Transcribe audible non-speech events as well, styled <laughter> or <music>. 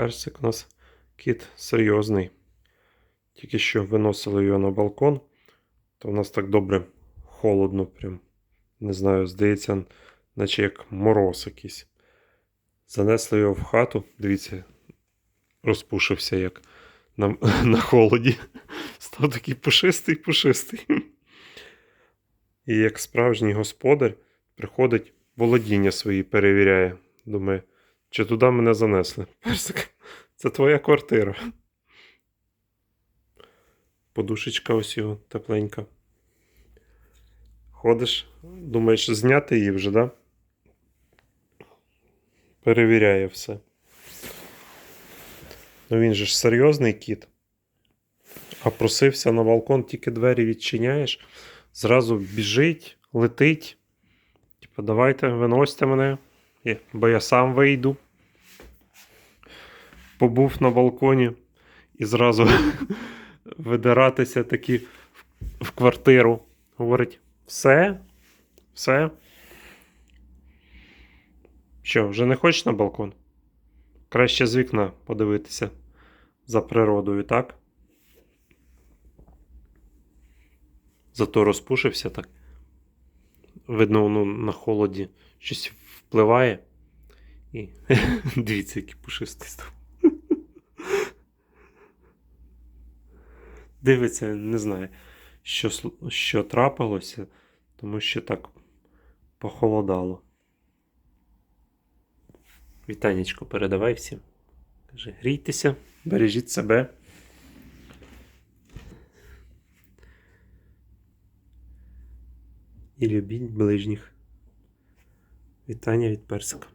Персик у нас кіт серйозний. Тільки що виносили його на балкон, то у нас так добре холодно, прям. Не знаю, здається, наче як мороз якийсь. Занесли його в хату. Дивіться, розпушився як на, <laughs> на холоді. Став такий пушистий, пушистий. І як справжній господар приходить, володіння свої перевіряє. Думає, чи туди мене занесли? <laughs> Персик, це твоя квартира. Подушечка ось його тепленька. Ходиш, думаєш, зняти її вже, да? Перевіряє все. Ну він же ж серйозний кіт. А просився на балкон, тільки двері відчиняєш, зразу біжить, летить. Типа, давайте, виносьте мене, бо я сам вийду. Побув на балконі і зразу <laughs> видиратися таки в- в квартиру. Говорить: все, все. Що, вже не хочеш на балкон? Краще з вікна подивитися за природою, так? Зато розпушився так. Видно, воно на холоді щось впливає. І <laughs> дивіться, який пушистий став. Дивиться, не знаю, що, що трапилося, тому що так похолодало. Вітанечко передавай всім. Каже, грійтеся, бережіть себе. І любіть ближніх. Вітання від персика.